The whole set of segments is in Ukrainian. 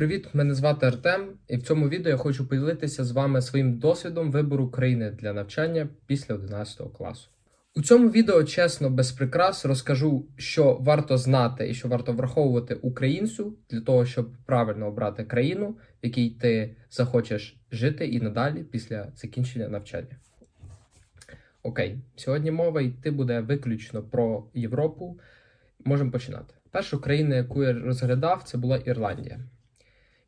Привіт, мене звати Артем, і в цьому відео я хочу поділитися з вами своїм досвідом вибору країни для навчання після 11 класу. У цьому відео, чесно, без прикрас, розкажу, що варто знати і що варто враховувати українцю для того, щоб правильно обрати країну, в якій ти захочеш жити і надалі після закінчення навчання. Окей, сьогодні мова йти буде виключно про Європу. Можемо починати. Першу країну, яку я розглядав, це була Ірландія.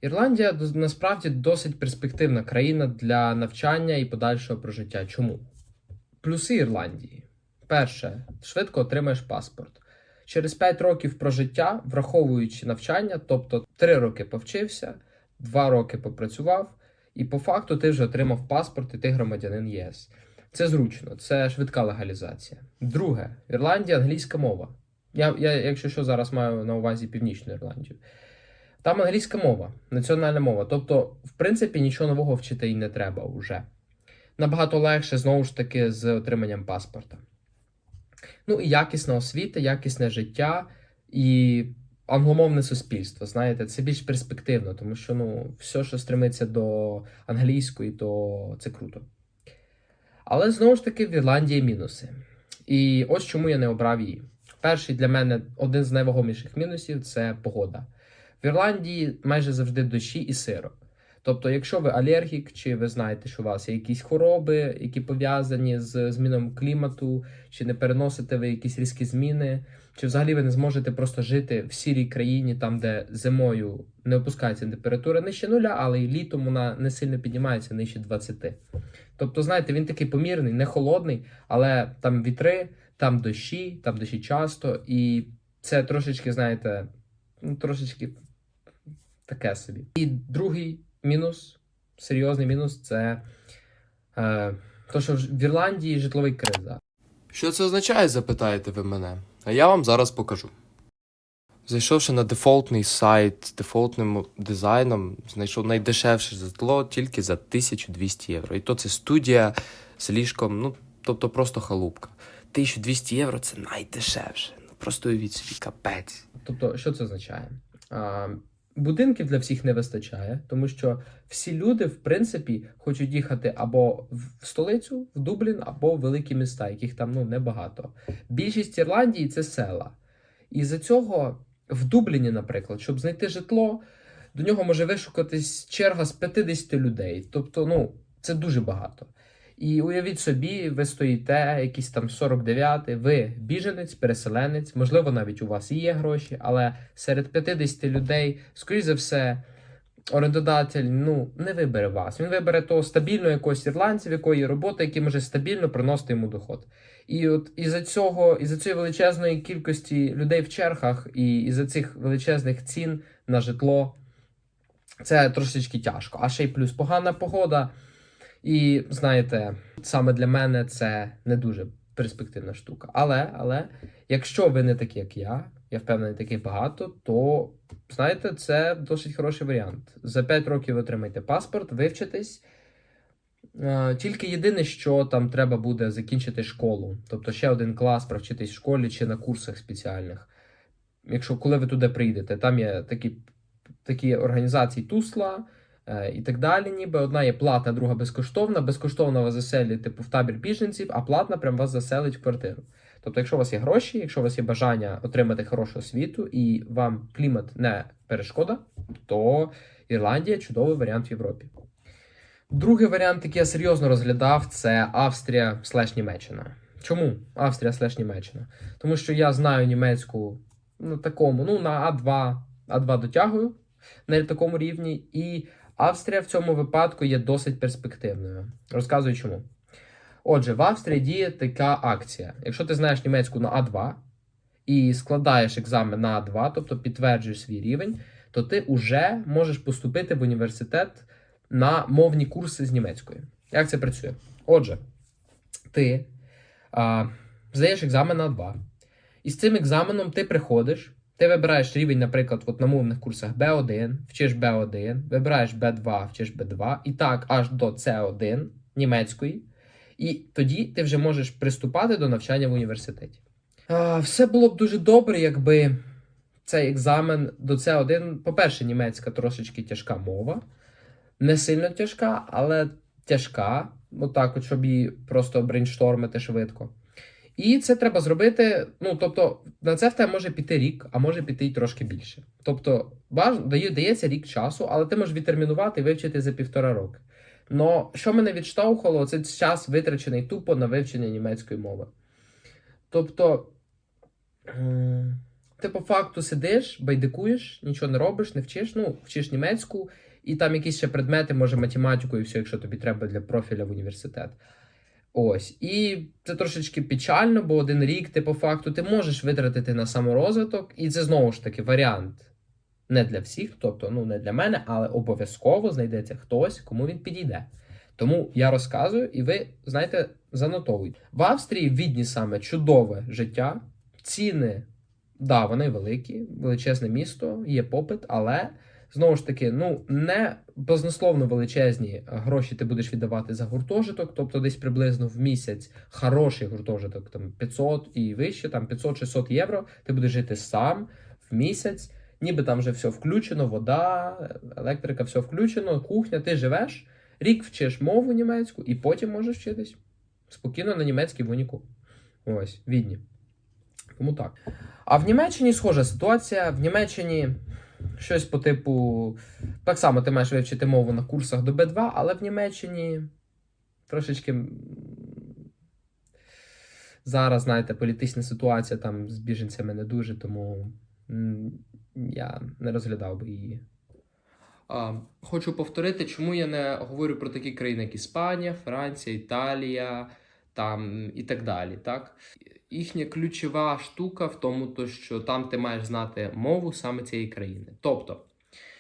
Ірландія насправді досить перспективна країна для навчання і подальшого прожиття. Чому? Плюси Ірландії. Перше, швидко отримаєш паспорт. Через 5 років прожиття, враховуючи навчання, тобто 3 роки повчився, 2 роки попрацював, і по факту ти вже отримав паспорт і ти громадянин ЄС. Це зручно, це швидка легалізація. Друге, Ірландія англійська мова. Я, я, якщо що, зараз маю на увазі Північну Ірландію. Там англійська мова, національна мова. Тобто, в принципі, нічого нового вчити і не треба вже. Набагато легше, знову ж таки, з отриманням паспорта. Ну і якісна освіта, якісне життя і англомовне суспільство. Знаєте, це більш перспективно, тому що ну, все, що стремиться до англійської, то це круто. Але знову ж таки в Ірландії мінуси. І ось чому я не обрав її. Перший для мене один з найвагоміших мінусів це погода. В Ірландії майже завжди дощі і сиро. Тобто, якщо ви алергік, чи ви знаєте, що у вас є якісь хвороби, які пов'язані з зміном клімату, чи не переносите ви якісь різкі зміни, чи взагалі ви не зможете просто жити в сірій країні, там де зимою не опускається температура нижче нуля, але і літом вона не сильно піднімається нижче 20. Тобто, знаєте, він такий помірний, не холодний, але там вітри, там дощі, там дощі часто, і це трошечки, знаєте, ну, трошечки таке собі. І другий мінус, серйозний мінус це е, то, що в Ірландії житловий криза. Що це означає, запитаєте ви мене? А я вам зараз покажу. Зайшовши на дефолтний сайт з дефолтним дизайном, знайшов найдешевше житло тільки за 1200 євро. І то це студія з ліжком, ну, тобто просто халупка. 1200 євро це найдешевше. Ну просто уявіть собі, капець. Тобто, що це означає? Будинків для всіх не вистачає, тому що всі люди, в принципі, хочуть їхати або в столицю, в Дублін, або в великі міста, яких там ну небагато. Більшість Ірландії це села. І за цього в Дубліні, наприклад, щоб знайти житло, до нього може вишукатись черга з 50 людей. Тобто, ну, це дуже багато. І уявіть собі, ви стоїте, якийсь там 49-й, ви біженець, переселенець, можливо, навіть у вас і є гроші, але серед 50 людей, скоріш за все, орендодатель ну, не вибере вас. Він вибере того стабільного якогось ірландця, в якої є робота, який може стабільно приносити йому доход. І от із-за цього, із-за цієї величезної кількості людей в чергах, і із-за цих величезних цін на житло, це трошечки тяжко. А ще й плюс погана погода. І знаєте, саме для мене це не дуже перспективна штука. Але, але, якщо ви не такі, як я, я впевнений, таких багато, то знаєте, це досить хороший варіант. За 5 років ви отримаєте паспорт, вивчитесь. Тільки єдине, що там треба буде закінчити школу, тобто ще один клас провчитись в школі чи на курсах спеціальних. Якщо коли ви туди прийдете, там є такі, такі організації Тусла і так далі. Ніби одна є платна, друга безкоштовна. Безкоштовна вас заселить типу в табір біженців, а платна прям вас заселить в квартиру. Тобто, якщо у вас є гроші, якщо у вас є бажання отримати хорошу освіту і вам клімат не перешкода, то Ірландія чудовий варіант в Європі. Другий варіант, який я серйозно розглядав, це Австрія слеш Німеччина. Чому Австрія слеш Німеччина? Тому що я знаю німецьку на такому, ну на А2, А2 дотягую на такому рівні, і Австрія в цьому випадку є досить перспективною. Розказую чому. Отже, в Австрії діє така акція. Якщо ти знаєш німецьку на А2 і складаєш екзамен на А2, тобто підтверджуєш свій рівень, то ти вже можеш поступити в університет на мовні курси з німецької. Як це працює? Отже, ти а, здаєш екзамен на А2, і з цим екзаменом ти приходиш, ти вибираєш рівень, наприклад, от на мовних курсах B1, вчиш B1, вибираєш B2, вчиш B2, і так аж до C1 німецької. І тоді ти вже можеш приступати до навчання в університеті. А, все було б дуже добре, якби цей екзамен до С1, по-перше, німецька трошечки тяжка мова. Не сильно тяжка, але тяжка. Отак, от, щоб її просто брейнштормити швидко. І це треба зробити. Ну, тобто, на це в тебе може піти рік, а може піти й трошки більше. Тобто, баж... дає- дається рік часу, але ти можеш відтермінувати і вивчити за півтора роки. Но що мене відштовхувало, це час витрачений тупо на вивчення німецької мови. Тобто, ти по факту сидиш, байдикуєш, нічого не робиш, не вчиш, ну, вчиш німецьку, і там якісь ще предмети, може, математику і все, якщо тобі треба для профіля в університет. Ось. І це трошечки печально, бо один рік ти по факту ти можеш витратити на саморозвиток, і це знову ж таки варіант не для всіх, тобто ну не для мене, але обов'язково знайдеться хтось, кому він підійде. Тому я розказую, і ви знаєте, занотовуйте. В Австрії в Відні саме чудове життя, ціни, да, вони великі, величезне місто, є попит, але знову ж таки, ну не безнословно величезні гроші ти будеш віддавати за гуртожиток, тобто десь приблизно в місяць хороший гуртожиток, там 500 і вище, там 500-600 євро. Ти будеш жити сам в місяць, ніби там вже все включено, вода, електрика, все включено, кухня, ти живеш, рік вчиш мову німецьку і потім можеш вчитись спокійно на німецькій в уніку. Ось, Відні. Тому так. А в Німеччині схожа ситуація. В Німеччині щось по типу. Так само ти маєш вивчити мову на курсах до Б2, але в Німеччині трошечки. Зараз, знаєте, політична ситуація там з біженцями не дуже, тому я не розглядав би її. А, хочу повторити, чому я не говорю про такі країни, як Іспанія, Франція, Італія там, і так далі. Так? Їхня ключова штука в тому, то, що там ти маєш знати мову саме цієї країни. Тобто,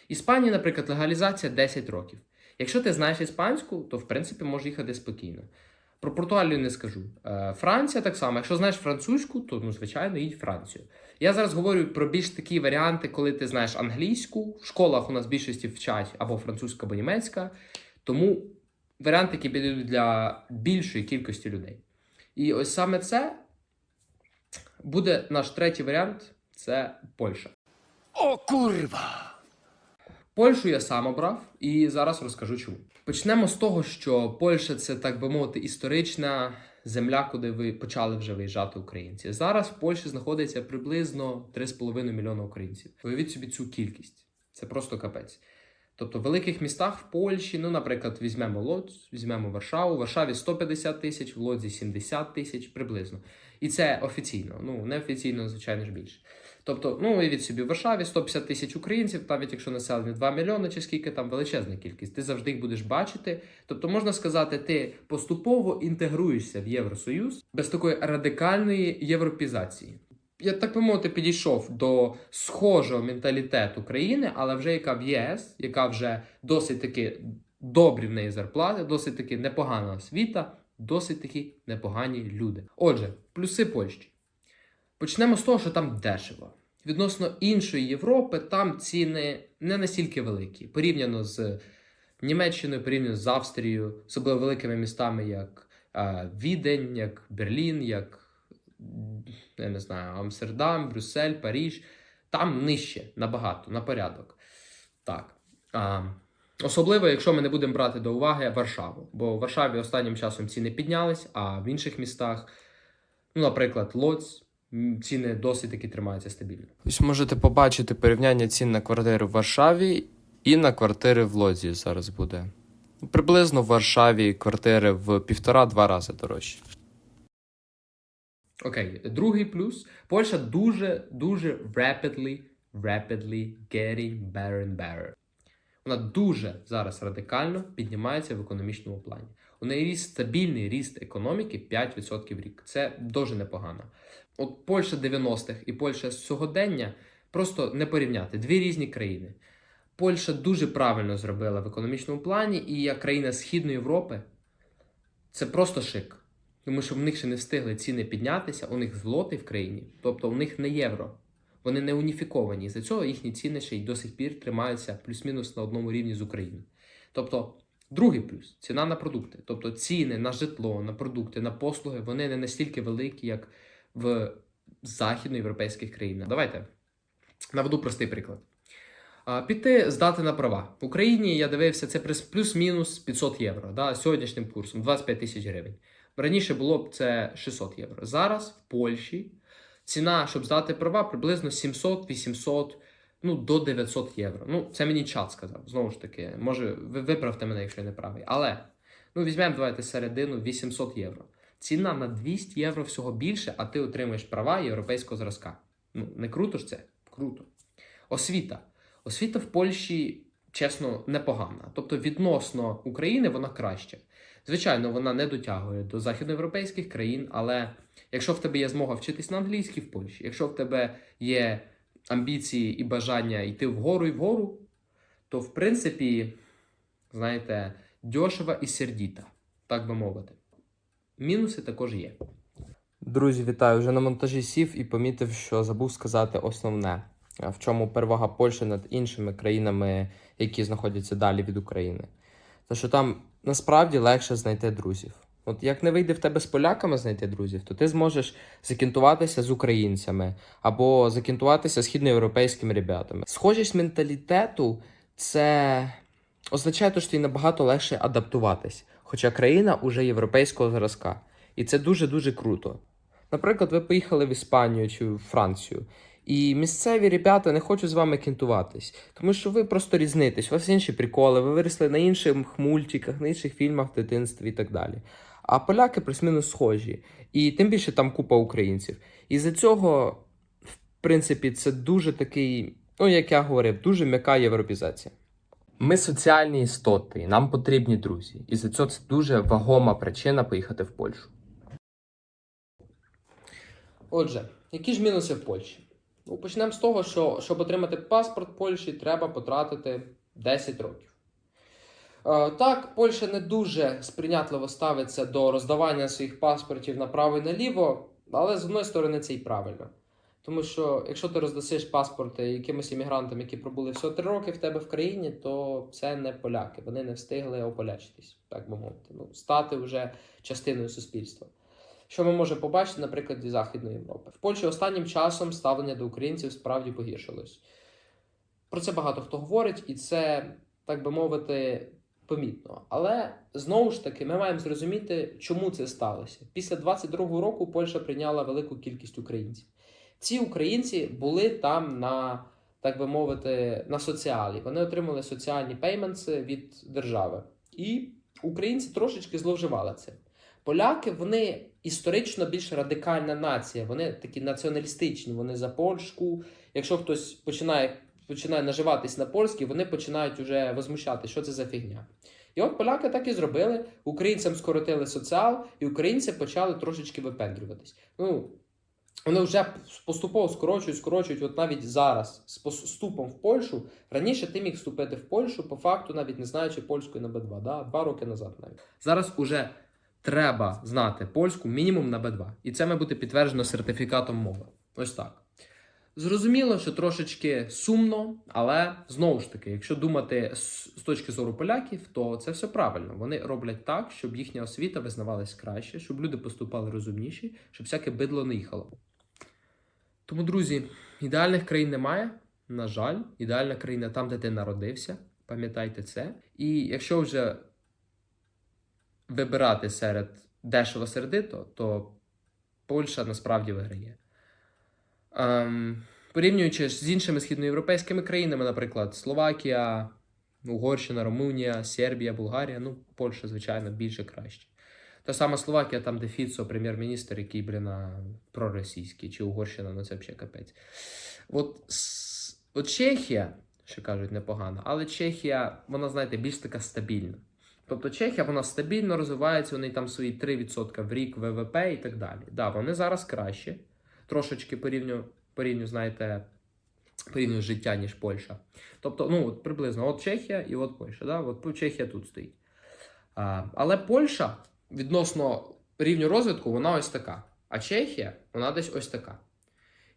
Іспанія, наприклад, легалізація 10 років. Якщо ти знаєш іспанську, то в принципі можеш їхати спокійно. Про Португалію не скажу. Е, Франція так само. Якщо знаєш французьку, то ну, звичайно їдь Францію. Я зараз говорю про більш такі варіанти, коли ти знаєш англійську. В школах у нас більшості вчать або французька, або німецька. Тому варіанти, які підійдуть для більшої кількості людей. І ось саме це буде наш третій варіант це Польща. O kurwa! Польщу я сам обрав і зараз розкажу чому. Почнемо з того, що Польща це, так би мовити, історична земля, куди ви почали вже виїжджати українці. Зараз в Польщі знаходиться приблизно 3,5 мільйона українців. Уявіть собі цю кількість. Це просто капець. Тобто в великих містах в Польщі, ну, наприклад, візьмемо Лодз, візьмемо Варшаву. В Варшаві 150 тисяч, в Лодзі 70 тисяч приблизно. І це офіційно. Ну, неофіційно, звичайно ж більше. Тобто, ну уявіть собі, в Варшаві 150 тисяч українців, навіть якщо населення 2 мільйони чи скільки там величезна кількість, ти завжди їх будеш бачити. Тобто, можна сказати, ти поступово інтегруєшся в Євросоюз без такої радикальної європізації. Я так би мовити, підійшов до схожого менталітету країни, але вже яка в ЄС, яка вже досить таки добрі в неї зарплати, досить таки непогана освіта, досить таки непогані люди. Отже, плюси Польщі. Почнемо з того, що там дешево. Відносно іншої Європи, там ціни не настільки великі. Порівняно з Німеччиною, порівняно з Австрією, особливо великими містами, як е, Відень, як Берлін, як я не знаю, Амстердам, Брюссель, Паріж. Там нижче набагато, на порядок. Так. Особливо, якщо ми не будемо брати до уваги Варшаву. Бо в Варшаві останнім часом ціни піднялись, а в інших містах, ну, наприклад, Лоць, ціни досить таки тримаються стабільно. Ось можете побачити порівняння цін на квартири в Варшаві і на квартири в Лодзі зараз буде. Приблизно в Варшаві квартири в півтора-два рази дорожчі. Окей, другий плюс. Польща дуже, дуже rapidly, rapidly getting better and better. Вона дуже зараз радикально піднімається в економічному плані. У неї ріст стабільний ріст економіки 5% в рік. Це дуже непогано. От Польща 90-х і Польща сьогодення просто не порівняти. Дві різні країни. Польща дуже правильно зробила в економічному плані, і як країна Східної Європи це просто шик. Тому що в них ще не встигли ціни піднятися, у них злоти в країні, тобто у них не євро. Вони не уніфіковані. За цього їхні ціни ще й до сих пір тримаються плюс-мінус на одному рівні з Україною. Тобто, другий плюс ціна на продукти. Тобто ціни на житло, на продукти, на послуги, вони не настільки великі, як в західноєвропейських країнах. Давайте Наведу простий приклад. Піти здати на права. В Україні я дивився, це плюс- плюс-мінус 500 євро да, сьогоднішнім курсом 25 тисяч гривень. Раніше було б це 600 євро. Зараз в Польщі ціна, щоб здати права, приблизно 700-800, ну до 900 євро. Ну, це мені чат сказав. Знову ж таки, може, ви виправте мене, якщо я не правий. Але ну, візьмемо, давайте середину 800 євро. Ціна на 200 євро всього більше, а ти отримаєш права європейського зразка. Ну, не круто ж це? Круто. Освіта. Освіта в Польщі, чесно, непогана. Тобто, відносно України вона краща. Звичайно, вона не дотягує до західноєвропейських країн, але якщо в тебе є змога вчитись на англійській в Польщі, якщо в тебе є амбіції і бажання йти вгору і вгору, то в принципі, знаєте, дешево і сердіта, так би мовити. Мінуси також є. Друзі, вітаю! Вже на монтажі сів і помітив, що забув сказати основне, в чому перевага Польщі над іншими країнами, які знаходяться далі від України. Те, що там насправді легше знайти друзів. От як не вийде в тебе з поляками знайти друзів, то ти зможеш закінтуватися з українцями або закінтуватися східноєвропейськими ребятами. Схожість менталітету це означає, те, що тобі набагато легше адаптуватись, хоча країна уже європейського зразка. І це дуже-дуже круто. Наприклад, ви поїхали в Іспанію чи в Францію, і місцеві ребята не хочуть з вами кінтуватись, тому що ви просто різнитесь, у вас інші приколи, ви виросли на інших мультиках, на інших фільмах в дитинстві і так далі. А поляки плюс-мінус схожі, і тим більше там купа українців. І за цього, в принципі, це дуже такий, ну як я говорив, дуже м'яка європізація. Ми соціальні істоти, і нам потрібні друзі. І за цього це дуже вагома причина поїхати в Польщу. Отже, які ж мінуси в Польщі? Ну, почнемо з того, що щоб отримати паспорт Польщі, треба потратити 10 років. Е, так, Польща не дуже сприйнятливо ставиться до роздавання своїх паспортів направо і наліво, але з одної сторони це і правильно. Тому що якщо ти роздасиш паспорти якимось іммігрантам, які пробули всього 3 роки в тебе в країні, то це не поляки. Вони не встигли ополячитись, так би мовити. Ну, стати вже частиною суспільства. Що ми можемо побачити, наприклад, із Західної Європи. В Польщі останнім часом ставлення до українців справді погіршилось. Про це багато хто говорить, і це, так би мовити, помітно. Але знову ж таки, ми маємо зрозуміти, чому це сталося. Після 22-го року Польща прийняла велику кількість українців. Ці українці були там на, так би мовити, на соціалі. Вони отримали соціальні пейменси від держави. І українці трошечки зловживали цим. Поляки вони історично більш радикальна нація. Вони такі націоналістичні. Вони за Польщу. Якщо хтось починає, починає наживатись на польській, вони починають вже возмущати, що це за фігня. І от поляки так і зробили. Українцям скоротили соціал, і українці почали трошечки випендрюватись. Ну, вони вже поступово скорочують, скорочують, от навіть зараз з поступом в Польщу. Раніше ти міг вступити в Польщу, по факту, навіть не знаючи польської на Б2, да? два роки назад навіть. Зараз уже треба знати польську мінімум на Б2. І це має бути підтверджено сертифікатом мови. Ось так. Зрозуміло, що трошечки сумно, але знову ж таки, якщо думати з точки зору поляків, то це все правильно. Вони роблять так, щоб їхня освіта визнавалась краще, щоб люди поступали розумніші, щоб всяке бидло не їхало. Тому, друзі, ідеальних країн немає. На жаль, ідеальна країна там, де ти народився. Пам'ятайте це. І якщо вже вибирати серед дешево сердито, то Польща насправді виграє. Ем, порівнюючи з іншими східноєвропейськими країнами, наприклад, Словакія, Угорщина, Румунія, Сербія, Болгарія, ну, Польща, звичайно, більше краще. Та сама Словакія, там, де Фіцо, прем'єр-міністр, який, блін, проросійський, чи Угорщина, ну це взагалі капець. От, от Чехія, що кажуть, непогано, але Чехія, вона, знаєте, більш така стабільна. Тобто Чехія вона стабільно розвивається, вони там свої 3% в рік ВВП і так далі. Да, вони зараз краще, трошечки порівню, порівню знаєте, порівню життя, ніж Польща. Тобто, ну, от приблизно, от Чехія і от Польща. Да? От Чехія тут стоїть. А, але Польща відносно рівню розвитку, вона ось така. А Чехія, вона десь ось така.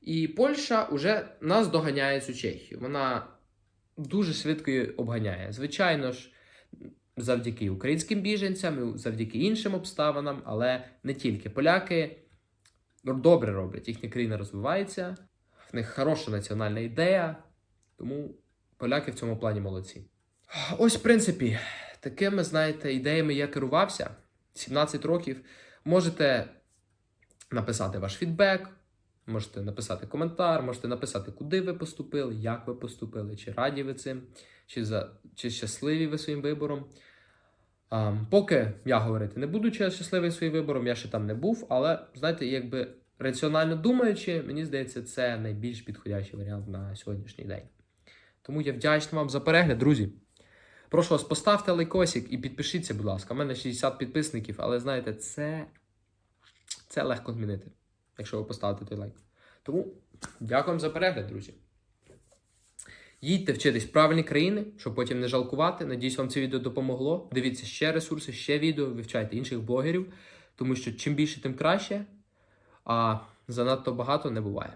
І Польща вже нас доганяє цю Чехію. Вона дуже швидко її обганяє. Звичайно ж, завдяки українським біженцям, завдяки іншим обставинам, але не тільки. Поляки добре роблять, їхня країна розвивається. В них хороша національна ідея, тому поляки в цьому плані молодці. Ось, в принципі, такими, знаєте, ідеями я керувався 17 років. Можете написати ваш фідбек, можете написати коментар, можете написати, куди ви поступили, як ви поступили, чи раді ви цим, чи, за, чи щасливі ви своїм вибором. А, поки я говорити не буду, чи я щасливий своїм вибором, я ще там не був, але знаєте, якби раціонально думаючи, мені здається, це найбільш підходящий варіант на сьогоднішній день. Тому я вдячний вам за перегляд, друзі. Прошу вас, поставте лайкосик і підпишіться, будь ласка. У мене 60 підписників, але знаєте, це, це легко змінити, якщо ви поставите той лайк. Тому дякую за перегляд, друзі. Їдьте вчитись в правильні країни, щоб потім не жалкувати. Надіюсь, вам це відео допомогло. Дивіться ще ресурси, ще відео, вивчайте інших блогерів, тому що чим більше, тим краще, а занадто багато не буває.